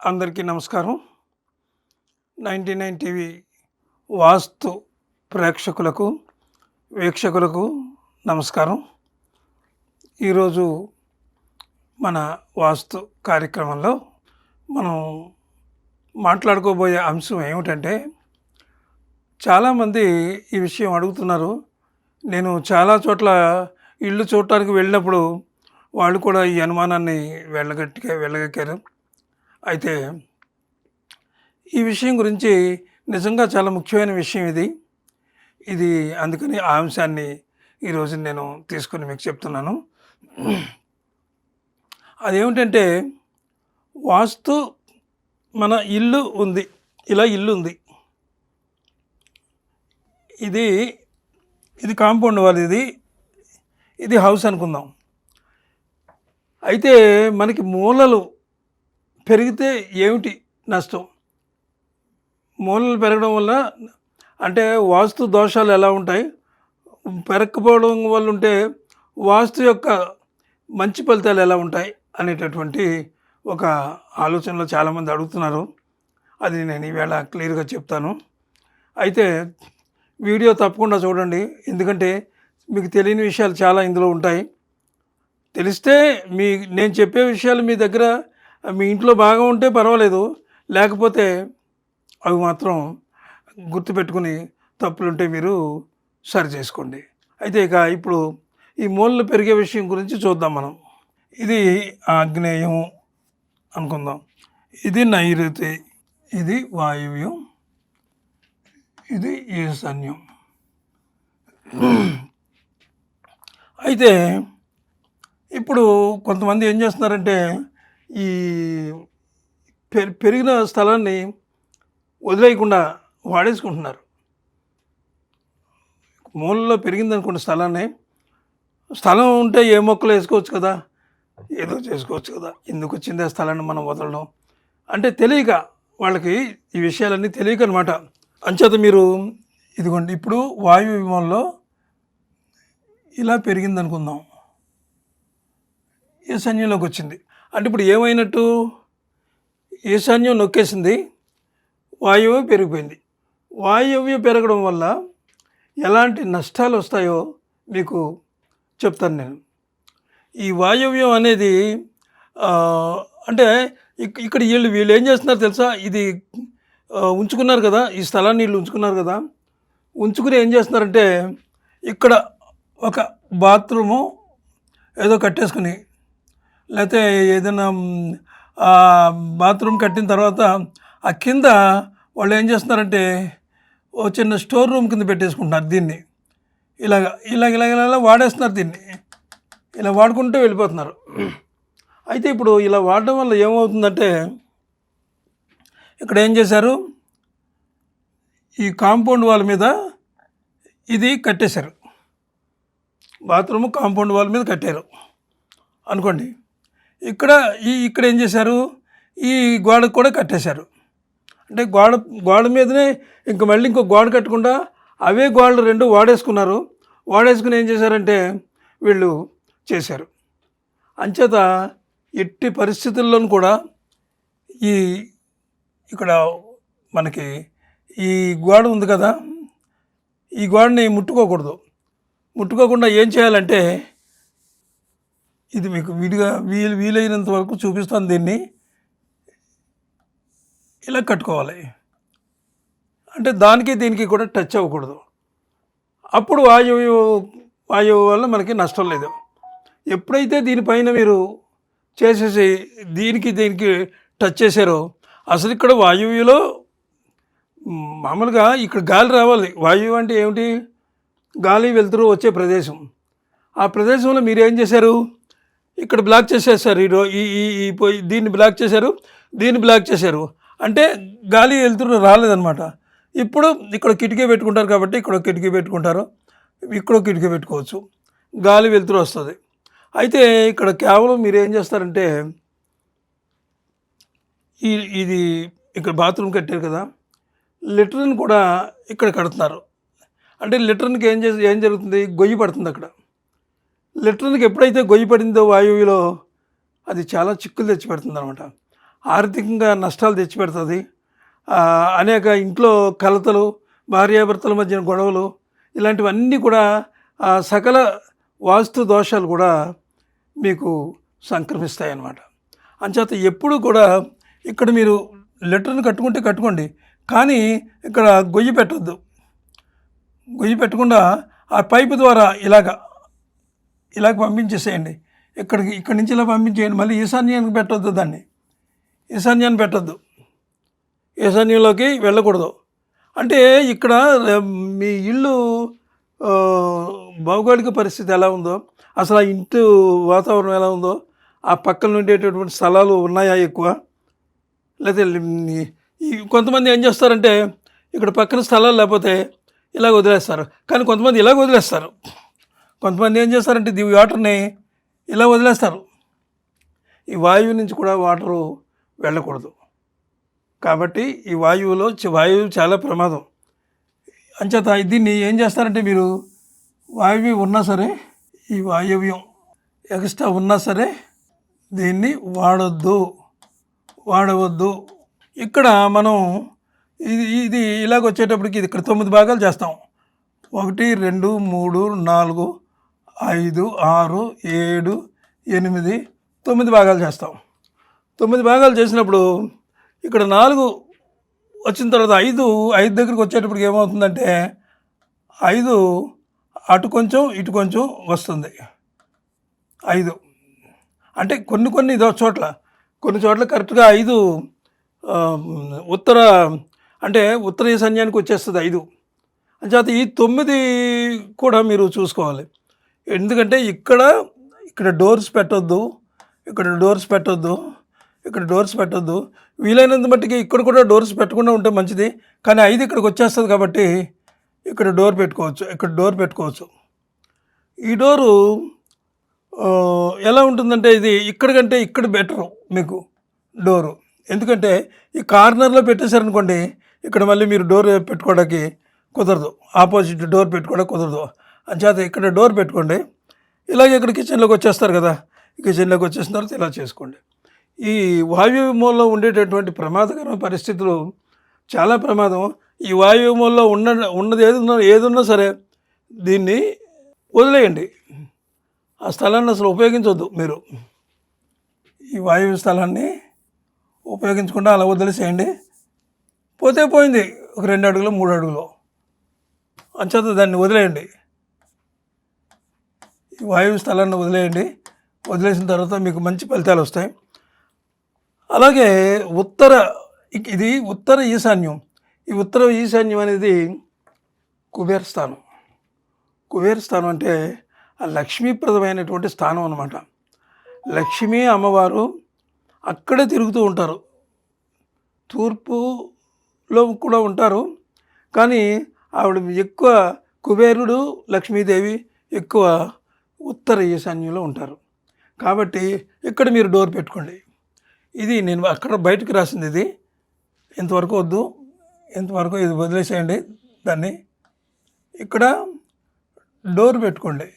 అందరికీ నమస్కారం. Ninety nine TV వాస్తు ప్రేక్షకులకు వీక్షకులకు నమస్కారం. ఈరోజు మన వాస్తు కార్యక్రమంలో మనం మాట్లాడుకోబోయే అంశం ఏమిటంటే చాలామంది ఈ విషయం అడుగుతున్నారు. నేను చాలా చోట్ల ఇల్లు చూడటానికి వెళ్ళినప్పుడు వాళ్ళు కూడా ఈ అనుమానాన్ని వెళ్ళగట్టి వెళ్ళగక్కారు. అయితే ఈ విషయం గురించి నిజంగా చాలా ముఖ్యమైన విషయం ఇది. ఇది అందుకని ఆ అంశాన్ని ఈరోజు నేను తీసుకుని మీకు చెప్తున్నాను. అదేమిటంటే వాస్తు మన ఇల్లు ఉంది. ఇలా ఇల్లు ఉంది. ఇది ఇది కాంపౌండ్ వాళ్ళు ఇది. ఇది హౌస్ అనుకుందాం. అయితే మనకి మూలలు పెరిగితే ఏమిటి నష్టం? మూలలు పెరగడం వల్ల అంటే వాస్తు దోషాలు ఎలా ఉంటాయి? పెరగకపోవడం వల్ల ఉంటే వాస్తు యొక్క మంచి ఫలితాలు ఎలా ఉంటాయి అనేటటువంటి ఒక ఆలోచనలో చాలామంది అడుగుతున్నారు. అది నేను ఈవేళ క్లియర్గా చెప్తాను. అయితే వీడియో తప్పకుండా చూడండి. ఎందుకంటే మీకు తెలియని విషయాలు చాలా ఇందులో ఉంటాయి. తెలిస్తే మీ నేను చెప్పే విషయాలు మీ దగ్గర మీ ఇంట్లో బాగా ఉంటే పర్వాలేదు. లేకపోతే అవి మాత్రం గుర్తుపెట్టుకుని తప్పులుంటే మీరు సరి చేసుకోండి. అయితే ఇక ఇప్పుడు ఈ మూలలు పెరిగే విషయం గురించి చూద్దాం మనం. ఇది ఆగ్నేయం అనుకుందాం. ఇది నైరుతి ఇది వాయువ్యం ఇది ఈశాన్యం అయితే ఇప్పుడు కొంతమంది ఏం చేస్తున్నారంటే ఈ పె- పెరిగిన స్థలాన్ని వదిలేయకుండా వాడేసుకుంటున్నారు. మూలలో పెరిగింది అనుకున్న స్థలాన్ని స్థలం ఉంటే ఏ మొక్కలు వేసుకోవచ్చు కదా? ఏదో చేసుకోవచ్చు కదా. ఎందుకు వచ్చింది ఆ స్థలాన్ని మనం వదలడం? అంటే తెలియక వాళ్ళకి ఈ విషయాలన్నీ తెలియక అనమాట అంచేత మీరు ఇదిగోండి ఇప్పుడు వాయు విమానంలో ఇలా పెరిగింది అనుకుందాం సైన్యంలోకి వచ్చింది? అంటే ఇప్పుడు ఏమైనట్టు? ఈశాన్యం నొక్కేసింది. వాయువ్యం పెరిగిపోయింది. వాయువ్యం పెరగడం వల్ల ఎలాంటి నష్టాలు వస్తాయో మీకు చెప్తాను నేను. ఈ వాయువ్యం అనేది అంటే ఇక్- ఇక్కడ వీళ్ళు వీళ్ళు ఏం చేస్తున్నారు తెలుసా? ఇది ఉంచుకున్నారు కదా ఈ స్థలాన్ని వీళ్ళు ఉంచుకున్నారు కదా. ఉంచుకుని ఏం చేస్తున్నారంటే ఇక్కడ ఒక బాత్రూము ఏదో కట్టేసుకుని లేకపోతే ఏదైనా బాత్రూమ్ కట్టిన తర్వాత ఆ కింద వాళ్ళు ఏం చేస్తున్నారంటే ఓ చిన్న స్టోర్ రూమ్ కింద పెట్టేసుకుంటున్నారు దీన్ని. ఇలాగ ఇలాగ ఇలాగ ఇలా వాడేస్తున్నారు దీన్ని. ఇలా వాడుకుంటూ వెళ్ళిపోతున్నారు. అయితే ఇప్పుడు ఇలా వాడడం వల్ల ఏమవుతుందంటే ఇక్కడ ఏం చేశారు? ఈ కాంపౌండ్ వాళ్ళ మీద ఇది కట్టేశారు. బాత్రూమ్ కాంపౌండ్ వాళ్ళ మీద కట్టారు. అనుకోండి. ఇక్కడ ఈ ఇక్కడ ఏం చేశారు? ఈ గోడకు కూడా కట్టేశారు. అంటే గోడ గోడ మీదనే ఇంక మళ్ళీ ఇంకో గోడ కట్టకుండా అవే గోడలు రెండు వాడేసుకున్నారు. వాడేసుకుని ఏం చేశారంటే వీళ్ళు చేశారు. అంచేత ఎట్టి పరిస్థితుల్లోనూ కూడా ఈ ఇక్కడ మనకి ఈ గోడ ఉంది కదా ఈ గోడని ముట్టుకోకూడదు. ముట్టుకోకుండా ఏం చేయాలంటే ఇది మీకు వీలుగా వీలు వీలైనంత వరకు చూపిస్తాను దీన్ని. ఇలా కట్టుకోవాలి. అంటే దానికి దీనికి కూడా టచ్ అవ్వకూడదు. అప్పుడు వాయువు వాయువు వల్ల మనకి నష్టం లేదు. ఎప్పుడైతే దీనిపైన మీరు చేసేసి దీనికి దీనికి టచ్ చేశారో అసలు ఇక్కడ వాయువులో మామూలుగా ఇక్కడ గాలి రావాలి. వాయువు అంటే ఏమిటి? గాలి వెళ్తురు వచ్చే ప్రదేశం. ఆ ప్రదేశంలో మీరు ఏం చేశారు? ఇక్కడ బ్లాక్ చేసేసారు ఈ ఈ ఈ ఈ పోయి దీన్ని బ్లాక్ చేశారు దీన్ని బ్లాక్ చేశారు. అంటే గాలి వెలుతురు రాలేదనమాట ఇప్పుడు ఇక్కడ కిటికీ పెట్టుకుంటారు కాబట్టి ఇక్కడ కిటికీ పెట్టుకుంటారు ఇక్కడ ఒక కిటికీ పెట్టుకోవచ్చు. గాలి వెలుతురు వస్తుంది. అయితే ఇక్కడ కేవలం మీరు ఏం చేస్తారంటే ఈ ఇది ఇక్కడ బాత్రూమ్ కట్టారు కదా లిటర్ని కూడా ఇక్కడ కడుతున్నారు. అంటే లెటర్కి ఏం చేసి ఏం జరుగుతుంది? గొయ్యి పడుతుంది అక్కడ. లిటర్న్కి ఎప్పుడైతే గొయ్యి పడిందో వాయువులో అది చాలా చిక్కులు తెచ్చి పెడుతుంది అనమాట ఆర్థికంగా నష్టాలు తెచ్చిపెడుతుంది. అనేక ఇంట్లో కలతలు భార్యాభర్తల మధ్యన గొడవలు ఇలాంటివన్నీ కూడా సకల వాస్తు దోషాలు కూడా మీకు సంక్రమిస్తాయి అన్నమాట అంచేత ఎప్పుడు కూడా ఇక్కడ మీరు లెటర్ని కట్టుకుంటే కట్టుకోండి. కానీ ఇక్కడ గొయ్యి పెట్టొద్దు. గొయ్యి పెట్టకుండా ఆ పైపు ద్వారా ఇలాగ ఇలాగ పంపించేసేయండి. ఇక్కడికి ఇక్కడి నుంచి ఇలా పంపించేయండి. మళ్ళీ ఈశాన్యానికి పెట్టొద్దు దాన్ని. ఈశాన్యాన్ని పెట్టొద్దు. ఈశాన్యంలోకి వెళ్ళకూడదు. అంటే ఇక్కడ మీ ఇల్లు భౌగోళిక పరిస్థితి ఎలా ఉందో అసలు ఆ ఇంటి వాతావరణం ఎలా ఉందో ఆ పక్కన ఉండేటటువంటి స్థలాలు ఉన్నాయా ఎక్కువ? లేకపోతే ఈ కొంతమంది ఏం చేస్తారంటే ఇక్కడ పక్కన స్థలాలు లేకపోతే ఇలాగ వదిలేస్తారు. కానీ కొంతమంది ఇలాగ వదిలేస్తారు. కొంతమంది ఏం చేస్తారంటే ఈ వాటర్ని ఇలా వదిలేస్తారు. ఈ వాయువు నుంచి కూడా వాటరు వెళ్ళకూడదు. కాబట్టి ఈ వాయువులో వాయువు చాలా ప్రమాదం. అంచేత దీన్ని ఏం చేస్తారంటే మీరు వాయువు ఉన్నా సరే ఈ వాయువ్యం ఎక్స్ట్రా ఉన్నా సరే దీన్ని వాడొద్దు. వాడవద్దు. ఇక్కడ మనం ఇది ఇది ఇలాగ వచ్చేటప్పటికి ఇది ఇక్కడ తొమ్మిది భాగాలు చేస్తాం. ఒకటి రెండు మూడు నాలుగు ఐదు ఆరు ఏడు ఎనిమిది తొమ్మిది భాగాలు చేస్తాం. తొమ్మిది భాగాలు చేసినప్పుడు ఇక్కడ నాలుగు వచ్చిన తర్వాత ఐదు ఐదు దగ్గరికి వచ్చేటప్పటికి ఏమవుతుందంటే ఐదు అటు కొంచెం ఇటు కొంచెం వస్తుంది. ఐదు. అంటే కొన్ని కొన్ని ఇదో చోట్ల కొన్ని చోట్ల కరెక్ట్గా ఐదు ఉత్తర అంటే ఉత్తర ఈశాన్యానికి వచ్చేస్తుంది ఐదు. అంచేత ఈ తొమ్మిది కూడా మీరు చూసుకోవాలి. ఎందుకంటే ఇక్కడ ఇక్కడ డోర్స్ పెట్టొద్దు ఇక్కడ డోర్స్ పెట్టొద్దు ఇక్కడ డోర్స్ పెట్టొద్దు. వీలైనంత మట్టికి ఇక్కడ కూడా డోర్స్ పెట్టకుండా ఉంటే మంచిది కానీ ఐదు ఇక్కడికి వచ్చేస్తుంది కాబట్టి ఇక్కడ డోర్ పెట్టుకోవచ్చు ఇక్కడ డోర్ పెట్టుకోవచ్చు. ఈ డోరు ఎలా ఉంటుందంటే ఇది ఇక్కడ కంటే ఇక్కడ బెటరు మీకు డోరు. ఎందుకంటే ఈ కార్నర్లో పెట్టేశారనుకోండి ఇక్కడ మళ్ళీ మీరు డోర్ పెట్టుకోవడానికి కుదరదు. ఆపోజిట్ డోర్ పెట్టుకోవడానికి కుదరదు. అంచేత ఇక్కడ డోర్ పెట్టుకోండి. ఇలాగే ఇక్కడ కిచెన్లోకి వచ్చేస్తారు కదా. కిచెన్లోకి వచ్చేసిన తర్వాత ఇలా చేసుకోండి. ఈ వాయువ్యంలో ఉండేటటువంటి ప్రమాదకరమైన పరిస్థితులు చాలా ప్రమాదం. ఈ వాయువ్యంలో ఉన్న ఉన్నది ఏది ఏదున్నా సరే దీన్ని వదిలేయండి. ఆ స్థలాన్ని అసలు ఉపయోగించవద్దు మీరు. ఈ వాయువ్య స్థలాన్ని ఉపయోగించకుండా అలా వదిలేసేయండి. పోతే పోయింది. ఒక రెండు అడుగులు మూడు అడుగులు. అంచేత దాన్ని వదిలేయండి. ఈ వాయువు స్థలాన్ని వదిలేయండి. వదిలేసిన తర్వాత మీకు మంచి ఫలితాలు వస్తాయి. అలాగే ఉత్తర ఇది ఉత్తర ఈశాన్యం. ఈ ఉత్తర ఈశాన్యం అనేది కుబేర స్థానం. కుబేర స్థానం అంటే ఆ లక్ష్మీప్రదమైనటువంటి స్థానం అన్నమాట. లక్ష్మీ అమ్మవారు అక్కడే తిరుగుతూ ఉంటారు. తూర్పులో కూడా ఉంటారు. కానీ ఆవిడ ఎక్కువ కుబేరుడు లక్ష్మీదేవి ఎక్కువ ఉత్తర ఈశాన్యంలో ఉంటారు. కాబట్టి ఇక్కడ మీరు డోర్ పెట్టుకోండి. ఇది నేను అక్కడ బయటకు రాసింది ఇది. ఇంతవరకు వద్దు. ఇంతవరకు ఇది వదిలేసేయండి దాన్ని. ఇక్కడ డోర్ పెట్టుకోండి.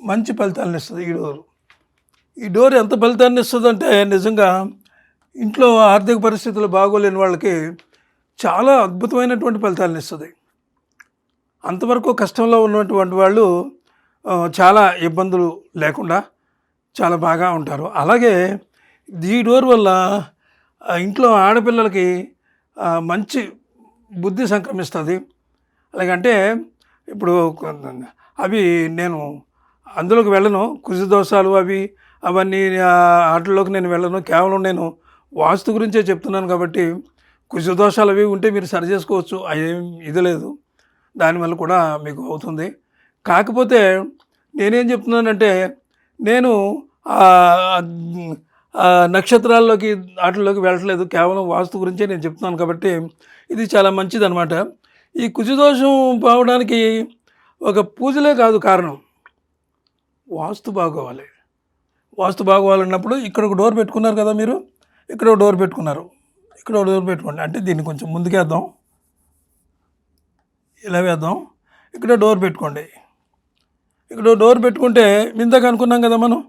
మంచి ఫలితాలను ఇస్తుంది ఈ డోరు. ఈ డోర్ ఎంత ఫలితాన్ని ఇస్తుందంటే నిజంగా ఇంట్లో ఆర్థిక పరిస్థితులు బాగోలేని వాళ్ళకి చాలా అద్భుతమైనటువంటి ఫలితాలను ఇస్తుంది. అంతవరకు కష్టంలో ఉన్నటువంటి వాళ్ళు చాలా ఇబ్బందులు లేకుండా చాలా బాగా ఉంటారు. అలాగే ఈ డోర్ వల్ల ఇంట్లో ఆడపిల్లలకి మంచి బుద్ధి సంక్రమిస్తుంది. అలాగంటే ఇప్పుడు అవి నేను అందులోకి వెళ్ళను. కుజి దోషాలు అవి అవన్నీ ఆటల్లోకి నేను వెళ్ళను. కేవలం నేను వాస్తు గురించే చెప్తున్నాను కాబట్టి కుజ దోషాలు అవి ఉంటే మీరు సరి చేసుకోవచ్చు. అదేం ఇది లేదు. దానివల్ల కూడా మీకు అవుతుంది. కాకపోతే నేనేం చెప్తున్నానంటే నేను నక్షత్రాల్లోకి వాటిల్లోకి వెళ్ళట్లేదు. కేవలం వాస్తు గురించే నేను చెప్తున్నాను కాబట్టి ఇది చాలా మంచిదనమాట ఈ కుజదోషం పోవడానికి ఒక పూజలే కాదు కారణం. వాస్తు బాగోవాలి. వాస్తు బాగోవాలన్నప్పుడు ఇక్కడ ఒక డోర్ పెట్టుకున్నారు కదా మీరు? ఇక్కడ ఒక డోర్ పెట్టుకున్నారు. ఇక్కడ ఒక డోర్ పెట్టుకోండి. అంటే దీన్ని కొంచెం ముందుకేద్దాం. ఇలా వేద్దాం. ఇక్కడ డోర్ పెట్టుకోండి. ఇక్కడ డోర్ పెట్టుకుంటే ఇందాక అనుకున్నాం కదా మనం?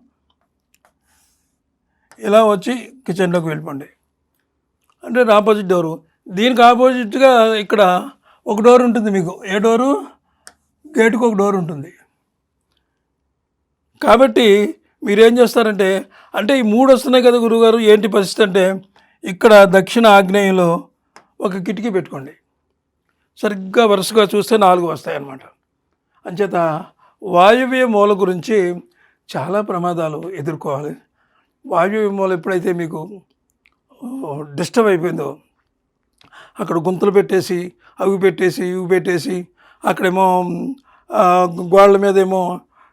ఇలా వచ్చి కిచెన్లోకి వెళ్ళిపోండి. అంటే ఆపోజిట్ డోరు. దీనికి ఆపోజిట్గా ఇక్కడ ఒక డోర్ ఉంటుంది మీకు. ఏ డోరు? గేటుకు ఒక డోర్ ఉంటుంది. కాబట్టి మీరేం చేస్తారంటే అంటే ఈ మూడు వస్తున్నాయి కదా గురుగారు ఏంటి పరిస్థితి అంటే ఇక్కడ దక్షిణ ఆగ్నేయంలో ఒక కిటికీ పెట్టుకోండి. సరిగ్గా వరుసగా చూస్తే నాలుగు వస్తాయి అన్నమాట అంచేత వాయువ్య మూల గురించి చాలా ప్రమాదాలు ఎదుర్కోవాలి. వాయువ్య మూల ఎప్పుడైతే మీకు డిస్టర్బ్ అయిపోయిందో అక్కడ గుంతలు పెట్టేసి అవి పెట్టేసి ఇవి పెట్టేసి అక్కడేమో గోడల మీద ఏమో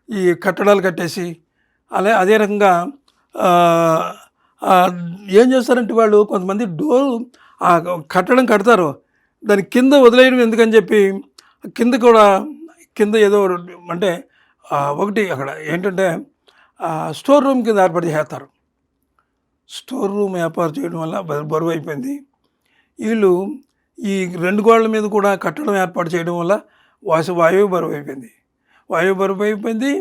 ఈ కట్టడాలు కట్టేసి అలా అదే రకంగా ఏం చేస్తారంటే వాళ్ళు కొంతమంది డోర్ ఆ కట్టడం కడతారు. దాని కింద వదిలేయడం ఎందుకని చెప్పి కింద కూడా కింద ఏదో అంటే ఒకటి అక్కడ ఏంటంటే స్టోర్ రూమ్ కింద ఏర్పాటు చేస్తారు. స్టోర్ రూమ్ ఏర్పాటు చేయడం వల్ల బ- బరువు అయిపోయింది. వీళ్ళు ఈ రెండు గోడల మీద కూడా కట్టడం ఏర్పాటు చేయడం వల్ల వాసు వాయువు బరువు అయిపోయింది. వాయువు బరువు అయిపోయింది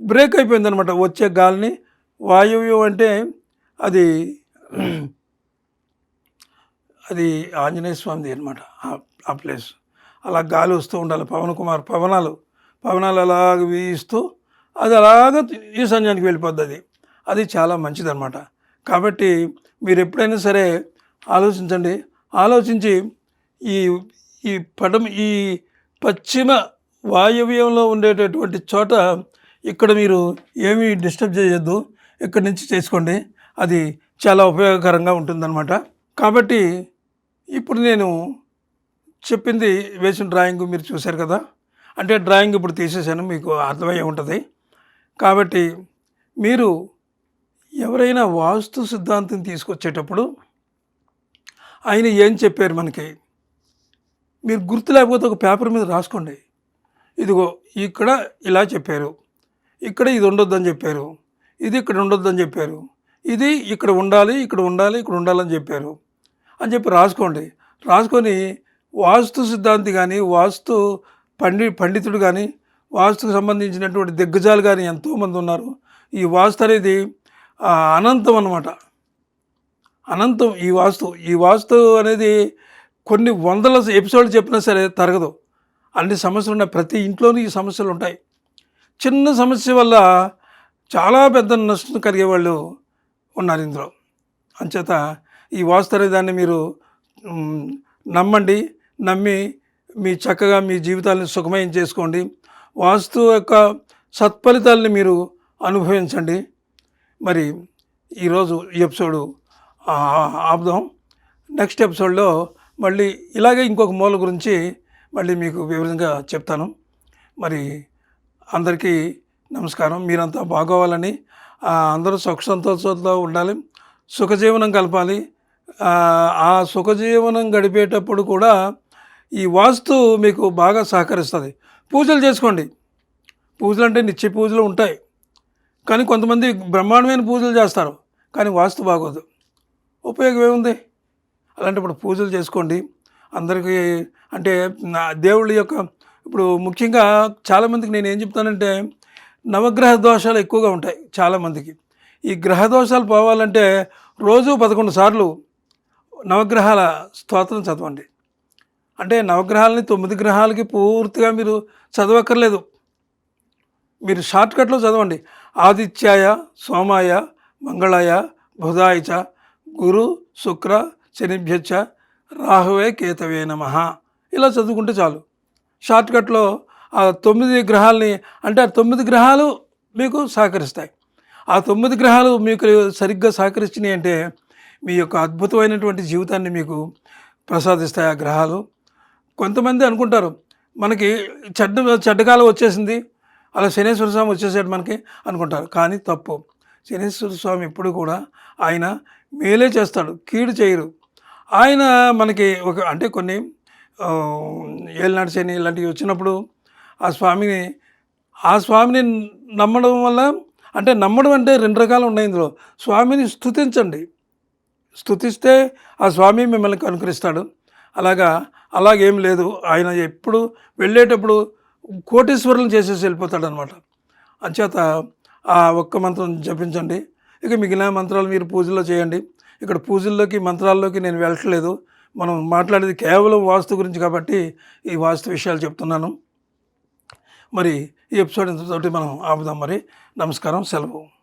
బ్రేక్ అయిపోయింది అనమాట వచ్చే గాలిని. వాయువు అంటే అది అది ఆంజనేయ స్వామిది అనమాట ఆ ప్లేస్. అలా గాలి వస్తూ ఉండాలి. పవన్ కుమార్ పవనాలు పవనాలు అలాగ వీస్తూ అది అలాగ ఈశాన్యానికి వెళ్ళిపోద్ది అది. అది చాలా మంచిదన్నమాట. కాబట్టి మీరు ఎప్పుడైనా సరే ఆలోచించండి. ఆలోచించి ఈ ఈ పటం ఈ పశ్చిమ వాయవ్యంలో ఉండేటటువంటి చోట ఇక్కడ మీరు ఏమీ డిస్టర్బ్ చేయొద్దు. ఇక్కడి నుంచి చేసుకోండి. అది చాలా ఉపయోగకరంగా ఉంటుందన్నమాట. కాబట్టి ఇప్పుడు నేను చెప్పింది వేసిన డ్రాయింగ్ మీరు చూశారు కదా? అంటే డ్రాయింగ్ ఇప్పుడు తీసేసాను మీకు అర్థమయ్యే ఉంటుంది. కాబట్టి మీరు ఎవరైనా వాస్తు సిద్ధాంతం తీసుకొచ్చేటప్పుడు ఆయన ఏం చెప్పారు మనకి? మీరు గుర్తు లేకపోతే ఒక పేపర్ మీద రాసుకోండి. ఇదిగో ఇక్కడ ఇలా చెప్పారు. ఇక్కడ ఇది ఉండొద్దని చెప్పారు. ఇది ఇక్కడ ఉండొద్దని చెప్పారు. ఇది ఇక్కడ ఉండాలి ఇక్కడ ఉండాలి ఇక్కడ ఉండాలని చెప్పారు. అని చెప్పి రాసుకోండి. రాసుకొని వాస్తు సిద్ధాంతి కానీ వాస్తు పండి పండితుడు కానీ వాస్తుకు సంబంధించినటువంటి దిగ్గజాలు కానీ ఎంతోమంది ఉన్నారు. ఈ వాస్తు అనేది అనంతం అన్నమాట. అనంతం ఈ వాస్తు. ఈ వాస్తు అనేది కొన్ని వందల ఎపిసోడ్లు చెప్పినా సరే తరగదు. అన్ని సమస్యలు ఉన్నాయి. ప్రతి ఇంట్లోనూ ఈ సమస్యలు ఉంటాయి. చిన్న సమస్య వల్ల చాలా పెద్ద నష్టం కలిగే వాళ్ళు ఉన్నారు ఇందులో. అంచేత ఈ వాస్తు అనే దాన్ని మీరు నమ్మండి. నమ్మి మీ చక్కగా మీ జీవితాలను సుఖమయం చేసుకోండి. వాస్తు యొక్క సత్ఫలితాలని మీరు అనుభవించండి. మరి ఈరోజు ఈ ఎపిసోడు ఆపుదాం. నెక్స్ట్ ఎపిసోడ్లో మళ్ళీ ఇలాగే ఇంకొక మూల గురించి మళ్ళీ మీకు వివరంగా చెప్తాను. మరి అందరికీ నమస్కారం. మీరంతా బాగోవాలని అందరూ సుఖ సంతోషంతో ఉండాలి సుఖజీవనం కలపాలి. ఆ సుఖజీవనం గడిపేటప్పుడు కూడా ఈ వాస్తు మీకు బాగా సహకరిస్తుంది. పూజలు చేసుకోండి. పూజలు అంటే నిత్య పూజలు ఉంటాయి. కానీ కొంతమంది బ్రహ్మాండమైన పూజలు చేస్తారు. కానీ వాస్తు బాగోదు. ఉపయోగం ఏముంది? అలాంటప్పుడు పూజలు చేసుకోండి. అందరికీ అంటే దేవుళ్ళ యొక్క ఇప్పుడు ముఖ్యంగా చాలామందికి నేను ఏం చెప్తానంటే నవగ్రహ దోషాలు ఎక్కువగా ఉంటాయి చాలామందికి. ఈ గ్రహ దోషాలు పోవాలంటే రోజు పదకొండు సార్లు నవగ్రహాల స్తోత్రం చదవండి. అంటే నవగ్రహాలని తొమ్మిది గ్రహాలకి పూర్తిగా మీరు చదవక్కర్లేదు. మీరు షార్ట్కట్లో చదవండి. ఆదిత్యాయ సోమాయ మంగళాయ బుధాయ గురు శుక్ర శనిభ్యచ రాహువే కేతవే నమ. ఇలా చదువుకుంటే చాలు. షార్ట్కట్లో ఆ తొమ్మిది గ్రహాలని అంటే ఆ తొమ్మిది గ్రహాలు మీకు సహకరిస్తాయి. ఆ తొమ్మిది గ్రహాలు మీకు సరిగ్గా సహకరించినాయి అంటే మీ యొక్క అద్భుతమైనటువంటి జీవితాన్ని మీకు ప్రసాదిస్తాయి ఆ గ్రహాలు. కొంతమంది అనుకుంటారు మనకి చెడ్డ చెడ్డకాలం వచ్చేసింది అలా శనేశ్వర స్వామి వచ్చేసాడు మనకి అనుకుంటారు కానీ తప్పు. శనేశ్వర స్వామి ఎప్పుడు కూడా ఆయన మేలే చేస్తాడు కీడు చేయరు. ఆయన మనకి ఒక అంటే కొన్ని ఆ, శని ఇలాంటివి వచ్చినప్పుడు ఆ స్వామిని ఆ స్వామిని నమ్మడం వల్ల అంటే నమ్మడం అంటే రెండు రకాలు ఉన్నాయి ఇందులో. స్వామిని స్థుతించండి స్థుతిస్తే ఆ స్వామి మిమ్మల్ని అనుకరిస్తాడు అలాగా అలాగేం లేదు. ఆయన ఎప్పుడు వెళ్ళేటప్పుడు కోటీశ్వరులను చేసేసి వెళ్ళిపోతాడు అనమాట అంచేత ఆ ఒక్క మంత్రం జపించండి. ఇక మిగిలిన మంత్రాలు మీరు పూజల్లో చేయండి. ఇక్కడ పూజల్లోకి మంత్రాల్లోకి నేను వెళ్ళట్లేదు. మనం మాట్లాడేది కేవలం వాస్తు గురించి కాబట్టి ఈ వాస్తు విషయాలు చెప్తున్నాను. మరి ఈ ఎపిసోడ్ ఇంతతోటి మనం ఆపుదాం మరి. నమస్కారం సెలవు.